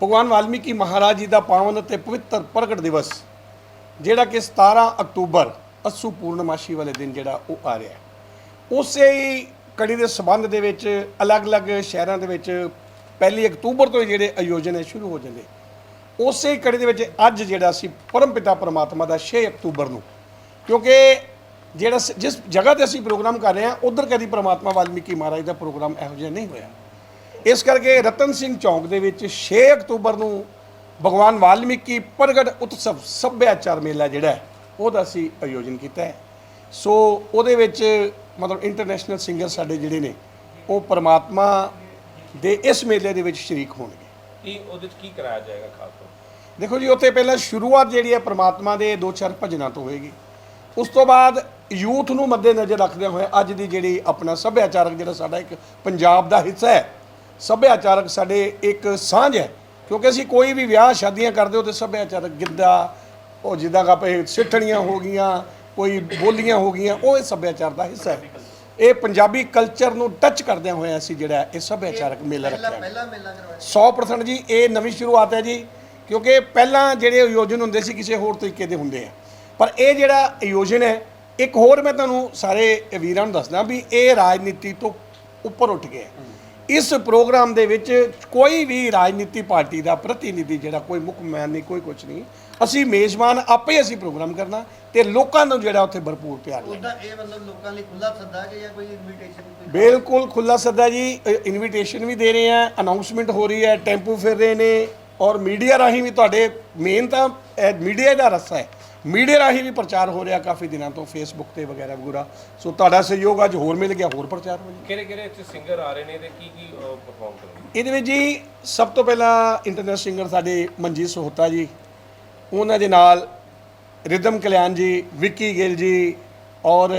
ਭਗਵਾਨ ਵਾਲਮੀਕੀ ਮਹਾਰਾਜ ਜੀ ਦਾ ਪਾਵਨ ਅਤੇ ਪਵਿੱਤਰ ਪ੍ਰਗਟ ਦਿਵਸ, ਜਿਹੜਾ ਕਿ 17 ਅਕਤੂਬਰ ਅਸੂ ਪੂਰਨਮਾਸ਼ੀ ਵਾਲੇ ਦਿਨ ਜਿਹੜਾ ਉਹ ਆ ਰਿਹਾ ਉਸੇ ਹੀ ਕੜੀ ਦੇ ਸਬੰਧ ਦੇ ਵਿੱਚ ਅਲੱਗ-ਅਲੱਗ ਸ਼ਹਿਰਾਂ ਦੇ ਵਿੱਚ ਪਹਿਲੀ ਅਕਤੂਬਰ ਤੋਂ ਹੀ ਜਿਹੜੇ ਆਯੋਜਨ ਹੈ ਸ਼ੁਰੂ ਹੋ ਜਾਂਦੇ। ਉਸੇ ਹੀ ਕੜੀ ਦੇ ਵਿੱਚ ਅੱਜ ਜਿਹੜਾ ਅਸੀਂ ਪਰਮਪਿਤਾ ਪਰਮਾਤਮਾ ਦਾ 6 ਅਕਤੂਬਰ ਨੂੰ, ਕਿਉਂਕਿ ਜਿਹੜਾ ਜਿਸ ਜਗ੍ਹਾ ਤੇ ਅਸੀਂ ਪ੍ਰੋਗਰਾਮ ਕਰ ਰਹੇ ਹਾਂ, ਉਧਰ ਕਦੀ ਪਰਮਾਤਮਾ ਵਾਲਮੀਕੀ ਮਹਾਰਾਜ ਦਾ ਪ੍ਰੋਗਰਾਮ ਇਹੋ ਜਿਹਾ ਨਹੀਂ ਹੋਇਆ। ਇਸ ਕਰਕੇ ਰਤਨ ਸਿੰਘ ਚੌਂਕ ਦੇ ਵਿੱਚ 6 ਅਕਤੂਬਰ ਨੂੰ ਭਗਵਾਨ ਵਾਲਮੀਕੀ ਪ੍ਰਗਟ ਉਤਸਵ ਸੱਭਿਆਚਾਰ ਮੇਲਾ ਜਿਹੜਾ ਉਹਦਾ ਅਸੀਂ ਆਯੋਜਨ ਕੀਤਾ ਹੈ। ਸੋ ਉਹਦੇ ਵਿੱਚ ਮਤਲਬ ਇੰਟਰਨੈਸ਼ਨਲ ਸਿੰਗਰ ਸਾਡੇ ਜਿਹੜੇ ਨੇ ਉਹ ਪਰਮਾਤਮਾ ਦੇ ਇਸ ਮੇਲੇ ਦੇ ਵਿੱਚ ਸ਼ਰੀਕ ਹੋਣਗੇ। ਕੀ ਉਹਦੇ ਚ ਕੀ ਕਰਾਇਆ ਜਾਏਗਾ ਖਾਸ ਤੌਰ ਦੇਖੋ ਜੀ ਉੱਥੇ ਪਹਿਲਾਂ ਸ਼ੁਰੂਆਤ ਜਿਹੜੀ ਹੈ ਪ੍ਰਮਾਤਮਾ ਦੇ ਦੋ ਚਾਰ ਭਜਨਾਂ ਤੋਂ ਹੋਏਗੀ। ਉਸ ਤੋਂ ਬਾਅਦ ਯੂਥ ਨੂੰ ਮੱਦੇ ਨਜ਼ਰ ਰੱਖਦੇ ਹੋਏ ਅੱਜ ਦੀ ਜਿਹੜੀ ਆਪਣਾ ਸੱਭਿਆਚਾਰਕ ਜਿਹੜਾ ਸਾਡਾ ਇੱਕ ਪੰਜਾਬ ਦਾ ਹਿੱਸਾ ਹੈ ਸੱਭਿਆਚਾਰਕ ਸਾਡੇ ਇੱਕ ਸਾਂਝ ਹੈ ਕਿਉਂਕਿ ਅਸੀਂ ਕੋਈ ਵੀ ਵਿਆਹ ਸ਼ਾਦੀਆਂ ਕਰਦੇ ਹੋ ਤੇ ਸੱਭਿਆਚਾਰਕ ਗਿੱਧਾ ਉਹ ਜਿੱਦਾਂ ਕਿ ਆਪੇ ਸਿੱਠਣੀਆਂ ਹੋ ਗਈਆਂ ਕੋਈ ਬੋਲੀਆਂ ਹੋ ਗਈਆਂ ਉਹ ਇਹ ਸੱਭਿਆਚਾਰ ਦਾ ਹਿੱਸਾ ਹੈ। ਇਹ ਪੰਜਾਬੀ ਕਲਚਰ ਨੂੰ ਟੱਚ ਕਰਦਿਆਂ ਹੋਏ ਅਸੀਂ ਜਿਹੜਾ ਇਹ ਸੱਭਿਆਚਾਰਕ ਮੇਲਾ ਰੱਖਿਆ। ਹੈ ਪਹਿਲਾ ਮੇਲਾ ਕਰਵਾਇਆ। 100% ਜੀ ਇਹ ਨਵੀਂ ਸ਼ੁਰੂਆਤ ਹੈ ਜੀ ਕਿਉਂਕਿ ਪਹਿਲਾਂ ਜਿਹੜੇ ਆਯੋਜਨ ਹੁੰਦੇ ਸੀ ਕਿਸੇ ਹੋਰ ਤਰੀਕੇ ਦੇ ਹੁੰਦੇ ਆ। ਪਰ ਇਹ ਜਿਹੜਾ ਆਯੋਜਨ ਹੈ ਇੱਕ ਹੋਰ ਮੈਂ ਤੁਹਾਨੂੰ ਸਾਰੇ ਵੀਰਾਂ ਨੂੰ ਦੱਸਦਾ ਵੀ ਇਹ ਰਾਜਨੀਤੀ ਤੋਂ ਉੱਪਰ ਉੱਠ ਗਿਆ। ਇਸ ਪ੍ਰੋਗਰਾਮ ਦੇ ਵਿੱਚ ਕੋਈ ਵੀ ਰਾਜਨੀਤੀ ਪਾਰਟੀ ਦਾ ਪ੍ਰਤੀਨਿਧੀ ਜਿਹੜਾ ਕੋਈ ਮੁੱਖ ਮਹਿਮਾਨ ਨਹੀਂ ਕੋਈ ਕੁਝ ਨਹੀਂ। ਅਸੀਂ ਮੇਜ਼ਬਾਨ ਆਪੇ ਹੀ ਅਸੀਂ ਪ੍ਰੋਗਰਾਮ ਕਰਨਾ ਤੇ ਲੋਕਾਂ ਨੂੰ ਜਿਹੜਾ ਉੱਥੇ ਭਰਪੂਰ ਪਿਆਰ ਉਹਦਾ ਇਹ ਮਤਲਬ ਲੋਕਾਂ ਲਈ ਖੁੱਲਾ ਸੱਦਾ ਕਿ ਜਾਂ ਕੋਈ ਇਨਵੀਟੇਸ਼ਨ ਬਿਲਕੁਲ ਖੁੱਲਾ ਸੱਦਾ ਜੀ। ਇਨਵੀਟੇਸ਼ਨ ਵੀ ਦੇ ਰਹੇ ਆ ਅਨਾਉਂਸਮੈਂਟ ਹੋ ਰਹੀ ਹੈ ਟੈਂਪੂ ਫਿਰ ਰਹੇ ਨੇ ਔਰ ਮੀਡੀਆ ਰਾਹੀਂ ਵੀ ਤੁਹਾਡੇ ਮੇਨ ਤਾਂ ਮੀਡੀਆ ਦਾ ਰਸਤਾ ਹੈ। ਮੀਡੀਆ ਰਾਹੀਂ ਵੀ ਪ੍ਰਚਾਰ ਹੋ ਰਿਹਾ ਕਾਫੀ ਦਿਨਾਂ ਤੋਂ ਫੇਸਬੁੱਕ ਤੇ ਵਗੈਰਾ ਵਗੈਰਾ। ਸੋ ਤੁਹਾਡਾ ਸਹਿਯੋਗ ਅੱਜ ਹੋਰ ਮਿਲ ਗਿਆ ਹੋਰ ਪ੍ਰਚਾਰ ਹੋ ਕਿਹੜੇ ਕਿਹੜੇ ਇੱਥੇ ਸਿੰਗਰ ਆ ਰਹੇ ਨੇ ਤੇ ਕੀ ਕੀ ਪਰਫਾਰਮ ਕਰਨਗੇ? ਇਹਦੇ ਵਿੱਚ ਜੀ ਸਭ ਤੋਂ ਪਹਿਲਾਂ ਇੰਟਰਨੈਸ਼ਨਲ ਸਿੰਗਰ ਸਾਡੇ ਮਨਜੀਤ ਸੋਹਤਾ ਜੀ ਉਹਨਾਂ ਦੇ ਨਾਲ ਰਿਦਮ ਕਲਿਆਣ ਜੀ ਵਿੱਕੀ ਗਿੱਲ ਜੀ ਔਰ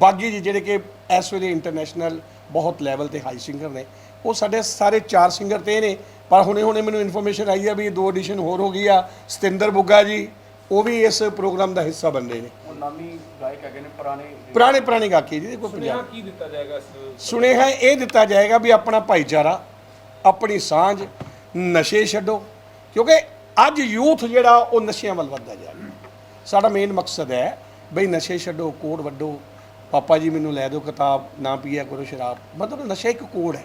ਬਾਗੀ ਜੀ ਜਿਹੜੇ ਕਿ ਇਸ ਵੇਲੇ ਇੰਟਰਨੈਸ਼ਨਲ ਬਹੁਤ ਲੈਵਲ ਤੇ ਹਾਈ ਸਿੰਗਰ ਨੇ। ਉਹ ਸਾਡੇ ਸਾਰੇ ਚਾਰ ਸਿੰਗਰ ਤੇ ਨੇ ਪਰ ਹੁਣੇ ਹੁਣੇ ਮੈਨੂੰ ਇਨਫੋਰਮੇਸ਼ਨ ਆਈ ਆ ਵੀ ਦੋ ਐਡੀਸ਼ਨ ਹੋਰ ਹੋ ਗਈ ਆ ਸਤਿੰਦਰ ਬੁੱਗਾ ਜੀ ਉਹ ਵੀ ਇਸ ਪ੍ਰੋਗਰਾਮ ਦਾ ਹਿੱਸਾ ਬਣ ਰਹੇ ਨੇ। ਉਹ ਨਾਮੀ ਗਾਇਕ ਹੈਗੇ ਨੇ ਪੁਰਾਣੇ ਪੁਰਾਣੇ ਪੁਰਾਣੇ ਗਾਇਕੀ ਜੀ ਦੇਖੋ ਪੰਜਾਬ ਸੁਨੇਹਾ ਕੀ ਦਿੱਤਾ ਜਾਏਗਾ ਇਸ ਸੁਨੇਹਾ ਇਹ ਦਿੱਤਾ ਜਾਏਗਾ ਵੀ ਆਪਣਾ ਭਾਈਚਾਰਾ ਆਪਣੀ ਸਾਂਝ ਨਸ਼ੇ ਛੱਡੋ। ਕਿਉਂਕਿ ਅੱਜ ਯੂਥ ਜਿਹੜਾ ਉਹ ਨਸ਼ਿਆਂ ਵੱਲ ਵੱਧਦਾ ਜਾ ਰਿਹਾ। ਸਾਡਾ ਮੇਨ ਮਕਸਦ ਹੈ ਬਈ ਨਸ਼ੇ ਛੱਡੋ ਕੋੜ ਵੱਡੋ ਪਾਪਾ ਜੀ ਮੈਨੂੰ ਲੈ ਦਿਓ ਕਿਤਾਬ ਨਾ ਪੀਆ ਕਰੋ ਸ਼ਰਾਬ। ਮਤਲਬ ਨਸ਼ਾ ਇੱਕ ਕੋੜ ਹੈ।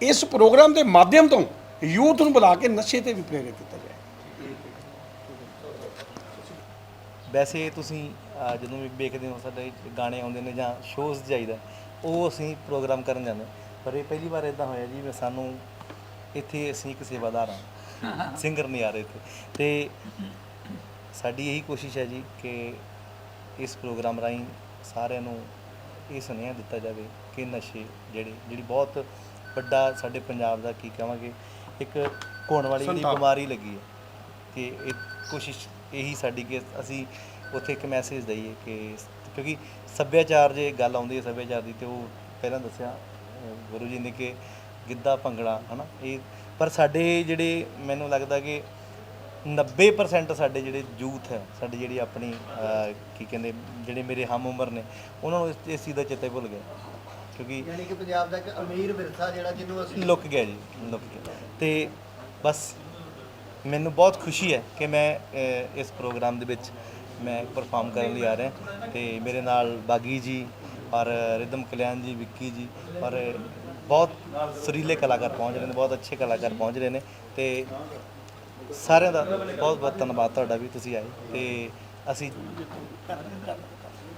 ਇਸ ਪ੍ਰੋਗਰਾਮ ਦੇ ਮਾਧਿਅਮ ਤੋਂ ਯੂਥ ਨੂੰ ਬੁਲਾ ਕੇ ਨਸ਼ੇ ਤੇ ਵੀ ਪ੍ਰੇਰਿਤ ਕੀਤਾ ਜਾਏ। ਵੈਸੇ ਤੁਸੀਂ ਅਹ, ਜਦੋਂ ਵੀ ਵੇਖਦੇ ਹੋ ਸਾਡੇ ਗਾਣੇ ਆਉਂਦੇ ਨੇ ਜਾਂ ਸ਼ੋਜ਼ ਜਾਈਦਾ ਉਹ ਅਸੀਂ ਪ੍ਰੋਗਰਾਮ ਕਰਨ ਜਾਂਦੇ ਹਾਂ। ਪਰ ਇਹ ਪਹਿਲੀ ਵਾਰ ਇਦਾਂ ਹੋਇਆ ਜੀ ਵੀ ਸਾਨੂੰ ਇੱਥੇ ਅਸੀਂ ਇੱਕ ਸੇਵਾਦਾਰ ਹਾਂ। ਸਿੰਗਰ ਨਹੀਂ ਆ ਰਹੇ ਇੱਥੇ। ਤੇ ਸਾਡੀ ਇਹੀ ਕੋਸ਼ਿਸ਼ ਹੈ ਜੀ ਕਿ ਇਸ ਪ੍ਰੋਗਰਾਮ ਰਾਹੀਂ ਸਾਰਿਆਂ ਨੂੰ ਇਹ ਸੁਨੇਹਾ ਦਿੱਤਾ ਜਾਵੇ ਕਿ ਨਸ਼ੇ ਜਿਹੜੇ ਜਿਹੜੀ ਬਹੁਤ ਵੱਡਾ ਸਾਡੇ ਪੰਜਾਬ ਦਾ ਕੀ ਕਹਾਂਗੇ ਇੱਕ ਹੋਣ ਵਾਲੀ ਜਿਹੜੀ ਬਿਮਾਰੀ ਲੱਗੀ ਹੈ। ਕਿ ਇਹ ਕੋਸ਼ਿਸ਼ ਇਹੀ ਸਾਡੀ ਕਿ ਅਸੀਂ ਉੱਥੇ ਇੱਕ ਮੈਸੇਜ ਦਈਏ ਕਿ ਕਿਉਂਕਿ ਸੱਭਿਆਚਾਰ ਜੇ ਗੱਲ ਆਉਂਦੀ ਹੈ ਸੱਭਿਆਚਾਰ ਦੀ ਤੇ ਉਹ ਪਹਿਲਾਂ ਦੱਸਿਆ ਅਹ, ਗੁਰੂ ਜੀ ਨੇ ਕਿ ਗਿੱਧਾ ਭੰਗੜਾ ਹਨਾ ਇਹ ਪਰ ਸਾਡੇ ਜਿਹੜੇ ਮੈਨੂੰ ਲੱਗਦਾ ਕਿ 90% ਸਾਡੇ ਜਿਹੜੇ ਯੂਥ ਹੈ ਸਾਡੀ ਜਿਹੜੀ ਆਪਣੀ ਅਹ, ਕੀ ਕਹਿੰਦੇ ਜਿਹੜੇ ਮੇਰੇ ਹਮ ਉਮਰ ਨੇ ਉਹਨਾਂ ਨੂੰ ਇਸ- ਇਸ ਚੀਜ਼ ਦਾ ਚੇਤੇ ਭੁੱਲ ਗਿਆ ਕਿਉਂਕਿ ਯਾਨੀ ਕਿ ਪੰਜਾਬ ਦਾ ਇੱਕ ਅਮੀਰ ਵਿਰਸਾ ਜਿਹੜਾ ਜਿਹਨੂੰ ਅਸੀਂ ਲੁੱਕ ਗਿਆ ਜੀ ਲੁੱਕ ਗਿਆ। ਤੇ ਬਸ ਮੈਨੂੰ ਬਹੁਤ ਖੁਸ਼ੀ ਹੈ ਕਿ ਮੈਂ ਅਹ, ਇਸ ਪ੍ਰੋਗਰਾਮ ਦੇ ਵਿੱਚ ਮੈਂ ਪਰਫਾਰਮ ਕਰਨ ਲਈ ਆ ਰਿਹਾ ਤੇ ਮੇਰੇ ਨਾਲ ਬਾਗੀ ਜੀ ਔਰ ਰਿਦਮ ਕਲਿਆਣ ਜੀ ਵਿੱਕੀ ਜੀ ਔਰ ਬਹੁਤ ਸੁਰੀਲੇ ਕਲਾਕਾਰ ਪਹੁੰਚ ਰਹੇ ਨੇ ਬਹੁਤ ਅੱਛੇ ਕਲਾਕਾਰ ਪਹੁੰਚ ਰਹੇ ਨੇ ਤੇ ਸਾਰਿਆਂ ਦਾ ਬਹੁਤ ਬਹੁਤ ਧੰਨਵਾਦ ਤੁਹਾਡਾ ਵੀ ਤੁਸੀਂ ਆਏ ਤੇ ਅਸੀਂ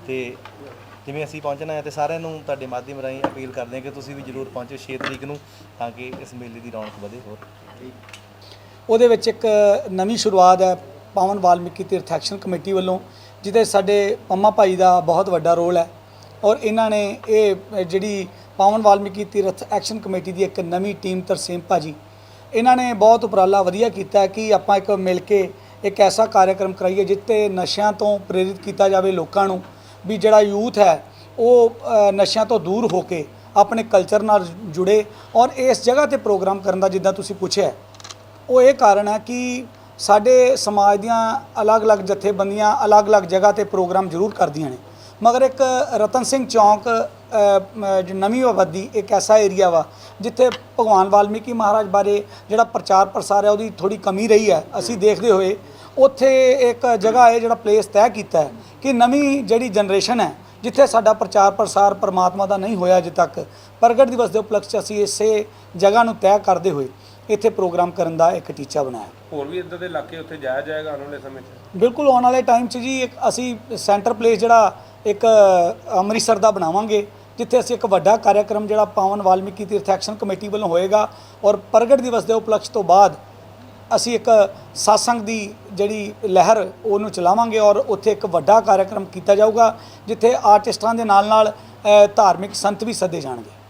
ਤੇ ਜਿਵੇਂ ਅਸੀਂ ਪਹੁੰਚਣਾ ਹੈ ਤੇ ਸਾਰਿਆਂ ਨੂੰ ਤੁਹਾਡੇ ਮਾਧਿਅਮ ਰਾਹੀਂ ਅਪੀਲ ਕਰਦੇ ਹਾਂ ਕਿ ਤੁਸੀਂ ਵੀ ਜਰੂਰ ਪਹੁੰਚੋ 6 ਤਰੀਕ ਨੂੰ ਤਾਂ ਕਿ ਇਸ ਮੇਲੇ ਦੀ ਰੌਣਕ ਵਧੇ ਹੋਰ। ਉਹਦੇ ਵਿੱਚ ਇੱਕ ਨਵੀਂ ਸ਼ੁਰੂਆਤ ਹੈ, ਪਾਵਨ ਵਾਲਮੀਕੀ ਤੀਰਥ ਐਕਸ਼ਨ ਕਮੇਟੀ ਵੱਲੋਂ, ਜਿਹਦੇ ਸਾਡੇ ਪੰਮਾ ਭਾਈ ਦਾ ਬਹੁਤ ਵੱਡਾ ਰੋਲ ਹੈ ਔਰ ਇਹਨਾਂ ਨੇ ਇਹ ਜਿਹੜੀ ਪਾਵਨ ਵਾਲਮੀਕੀ ਤੀਰਥ ਐਕਸ਼ਨ ਕਮੇਟੀ ਦੀ ਇੱਕ ਨਵੀਂ ਟੀਮ ਤਰਸੇਮ ਭਾਜੀ, ਇਹਨਾਂ ਨੇ ਬਹੁਤ ਉਪਰਾਲਾ ਵਧੀਆ ਕੀਤਾ ਕਿ ਆਪਾਂ ਇੱਕ ਮਿਲ ਕੇ ਇੱਕ ਐਸਾ ਕਾਰਜਕ੍ਰਮ ਕਰਾਈਏ ਜਿੱਤੇ ਨਸ਼ਿਆਂ ਤੋਂ ਪ੍ਰੇਰਿਤ ਕੀਤਾ ਜਾਵੇ ਲੋਕਾਂ ਨੂੰ ਵੀ ਜਿਹੜਾ ਯੂਥ ਹੈ, ਉਹ ਨਸ਼ਿਆਂ ਤੋਂ ਦੂਰ ਹੋ ਕੇ ਆਪਣੇ ਕਲਚਰ ਨਾਲ ਜੁੜੇ ਔਰ ਇਸ ਜਗ੍ਹਾ ਤੇ ਪ੍ਰੋਗਰਾਮ ਕਰਨ ਦਾ ਜਿੱਦਾਂ ਤੁਸੀਂ ਪੁੱਛਿਆ ਉਹ ਇਹ ਕਾਰਨ ਹੈ ਕਿ ਸਾਡੇ ਸਮਾਜ ਦੀਆਂ ਅਲੱਗ-ਅਲੱਗ ਜਥੇਬੰਦੀਆਂ ਅਲੱਗ-ਅਲੱਗ ਜਗ੍ਹਾ ਤੇ ਪ੍ਰੋਗਰਾਮ ਜ਼ਰੂਰ ਕਰਦੀਆਂ ਨੇ। ਮਗਰ ਇੱਕ ਰਤਨ ਸਿੰਘ ਚੌਂਕ ਨਵੀਂ ਆਬਾਦੀ ਇੱਕ ਐਸਾ ਏਰੀਆ ਵਾ, ਜਿੱਥੇ ਭਗਵਾਨ ਵਾਲਮੀਕੀ ਮਹਾਰਾਜ ਬਾਰੇ ਜਿਹੜਾ ਪ੍ਰਚਾਰ ਪ੍ਰਸਾਰ ਹੈ ਉਹਦੀ ਥੋੜੀ ਕਮੀ ਰਹੀ ਹੈ। ਅਸੀਂ ਦੇਖਦੇ ਹੋਏ ਉੱਥੇ ਇੱਕ ਜਗ੍ਹਾ ਹੈ ਜਿਹੜਾ ਪਲੇਸ ਤੈਅ ਕੀਤਾ ਹੈ ਕਿ ਨਵੀਂ ਜਿਹੜੀ ਜਨਰੇਸ਼ਨ ਹੈ, ਜਿੱਥੇ ਸਾਡਾ ਪ੍ਰਚਾਰ ਪ੍ਰਸਾਰ ਪਰਮਾਤਮਾ ਦਾ ਨਹੀਂ ਹੋਇਆ ਅਜੇ ਤੱਕ, ਪ੍ਰਗਟ ਦਿਵਸ ਦੇ ਉਪਲਕਸ਼ 'ਚ ਅਸੀਂ ਇਸੇ ਜਗ੍ਹਾ ਨੂੰ ਤੈਅ ਕਰਦੇ ਹੋਏ ਇੱਥੇ ਪ੍ਰੋਗਰਾਮ ਕਰਨ ਦਾ ਇੱਕ ਟੀਚਾ ਬਣਾਇਆ। ਹੋਰ ਵੀ ਇਦਾਂ ਦੇ ਇਲਾਕੇ ਉੱਥੇ ਜਾਇਆ ਜਾਏਗਾ ਆਉਣ ਵਾਲੇ ਸਮੇਂ 'ਚ? ਬਿਲਕੁਲ ਆਉਣ ਵਾਲੇ ਟਾਈਮ 'ਚ ਜੀ ਇੱਕ ਅਸੀਂ ਸੈਂਟਰ ਪਲੇਸ ਜਿਹੜਾ ਇੱਕ ਅੰਮ੍ਰਿਤਸਰ ਦਾ ਬਣਾਵਾਂਗੇ ਜਿੱਥੇ ਅਸੀਂ ਇੱਕ ਵੱਡਾ ਕਾਰਜਕ੍ਰਮ ਜਿਹੜਾ ਪਾਵਨ ਵਾਲਮੀਕੀ ਤੀਰਥ ਐਕਸ਼ਨ ਕਮੇਟੀ ਵੱਲੋਂ ਹੋਏਗਾ ਔਰ ਪ੍ਰਗਟ ਦਿਵਸ ਦੇ ਉਪਲਕਸ਼ ਤੋਂ ਬਾਅਦ ਅਸੀਂ ਇੱਕ satsang ਦੀ ਜਿਹੜੀ ਲਹਿਰ ਉਹਨੂੰ ਚਲਾਵਾਂਗੇ ਔਰ ਉੱਥੇ ਇੱਕ ਵੱਡਾ ਕਾਰਜਕ੍ਰਮ ਕੀਤਾ ਜਾਊਗਾ ਜਿੱਥੇ ਆਰਟਿਸਟਾਂ ਦੇ ਨਾਲ ਨਾਲ ਅ, ਧਾਰਮਿਕ ਸੰਤ ਵੀ ਸੱਦੇ ਜਾਣਗੇ।